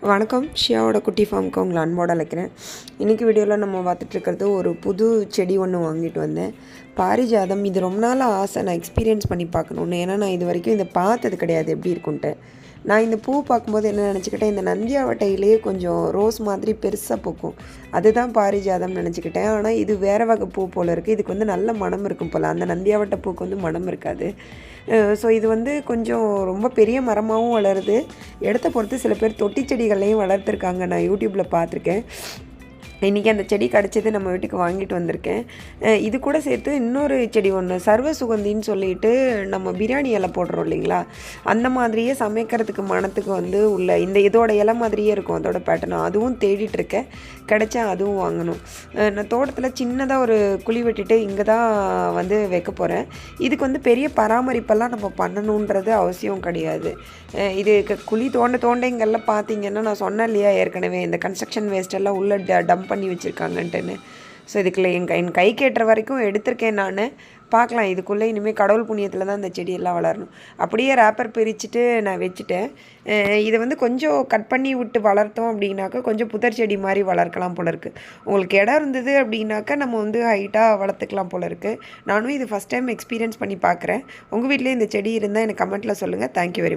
வணக்கம். ஷியாவோட குட்டி ஃபார்முக்கு உங்களை அன்போடு அழைக்கிறேன். இன்றைக்கி வீடியோவில் நம்ம பார்த்துட்ருக்கிறது ஒரு புது செடி ஒன்று வாங்கிட்டு வந்தேன். பாரிஜாதம் இது ரொம்ப நாள் ஆசை. நான் எக்ஸ்பீரியன்ஸ் பண்ணி பார்க்கணுன்னு ஏன்னா நான் இது வரைக்கும் இதை பார்த்தது கிடையாது. எப்படி இருக்குன்ட்டு. நான் இந்த பூ பார்க்கும்போது என்ன நினச்சிக்கிட்டேன் இந்த நந்தியாவட்டையிலேயே கொஞ்சம் ரோஸ் மாதிரி பெருசாக பூக்கும். அதுதான் பாரிஜாதம் நினச்சிக்கிட்டேன். ஆனால் இது வேறு வகை பூ போல் இருக்குது இதுக்கு வந்து நல்ல மனம் இருக்கும் போல். அந்த நந்தியாவட்டை பூக்கு வந்து மனம் இருக்காது. ஸோ இது வந்து கொஞ்சம் ரொம்ப பெரிய மரமாகவும் வளருது. இடத்த பொறுத்து சில பேர் தொட்டி செடிகள்லையும் வளர்த்துருக்காங்க. நான் யூடியூப்பில் பார்த்துருக்கேன். இன்றைக்கி அந்த செடி கிடச்சது நம்ம வீட்டுக்கு வாங்கிட்டு வந்திருக்கேன். இது கூட சேர்த்து இன்னொரு செடி ஒன்று சர்வ சுகந்தின்னு சொல்லிட்டு நம்ம பிரியாணி இலை போடுறோம் இல்லைங்களா? அந்த மாதிரியே சமைக்கிறதுக்கு மனத்துக்கு வந்து உள்ள இந்த இதோட இலை மாதிரியே இருக்கும் அதோட பேட்டர்ன் அதுவும் தேடிட்டு இருக்கேன். கிடைச்சா அதுவும் வாங்கணும். நான் தோட்டத்தில் சின்னதாக ஒரு குழி வெட்டிட்டு இங்கே தான் வந்து வைக்க போகிறேன் இதுக்கு வந்து பெரிய பராமரிப்பெல்லாம் நம்ம பண்ணணுன்றது அவசியம் கிடையாது. இது க- குழி தோண்ட தோண்டைங்கள்லாம் பார்த்தீங்கன்னா நான் சொன்னேன் இல்லையா? ஏற்கனவே இந்த கன்ஸ்ட்ரக்ஷன் வேஸ்டெல்லாம் உள்ள டம்ப் பண்ணி வச்சுருக்காங்கன்ட்டுன்னு. ஸோ இதுக்குள்ள என் கை என் கை கேட்டுற வரைக்கும் எடுத்திருக்கேன் நான். பார்க்கலாம் இதுக்குள்ளே இனிமேல் கடவுள் புண்ணியத்தில் தான் இந்த செடியெல்லாம் வளரணும். அப்படியே ரேப்பர் பிரிச்சுட்டு நான் வச்சுட்டேன். இதை வந்து கொஞ்சம் கட் பண்ணி விட்டு வளர்த்தோம் அப்படின்னாக்கா கொஞ்சம் புதர் செடி மாதிரி வளர்க்கலாம் போல இருக்குது உங்களுக்கு இடம் இருந்தது அப்படின்னாக்கா நம்ம வந்து ஹைட்டாக வளர்த்துக்கலாம் போல இருக்குது நானும் இது ஃபஸ்ட் டைம் எக்ஸ்பீரியன்ஸ் பண்ணி பார்க்குறேன். உங்கள் வீட்டிலே இந்த செடி இருந்தால் எனக்கு கமெண்ட்டில் சொல்லுங்கள் தேங்க்யூ வெரி மச்